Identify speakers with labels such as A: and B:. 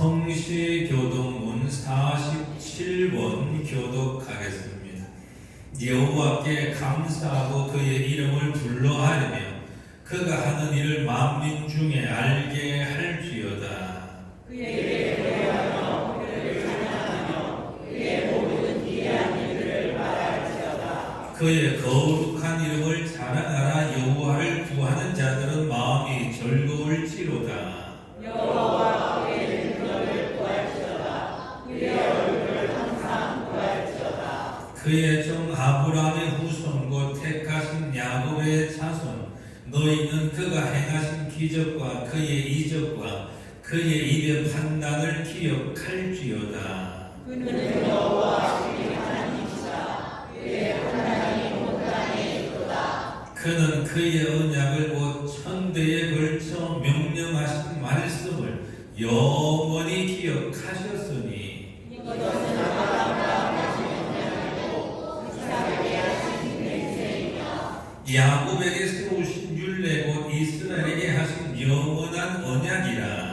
A: 성시교동문 47번 교독하겠습니다. 여호와께 감사하고 그의 이름을 불러하려며 그가 하는 일을 만민 중에 알게 할지어다. 그의 거룩한 이름을 자랑하 그의 종 아브라함의 후손과 택하신 야곱의 자손 너희는 그가 행하신 기적과 그의 이적과 그의 입의 판단을 기억할지어다. 그는 그의 언약을 곧 천대에 걸쳐 명령하신 말씀을 영원히 기억하셨으니 야곱에게 세우신 율례 곧 이스라엘에게 하신 영원한 언약이라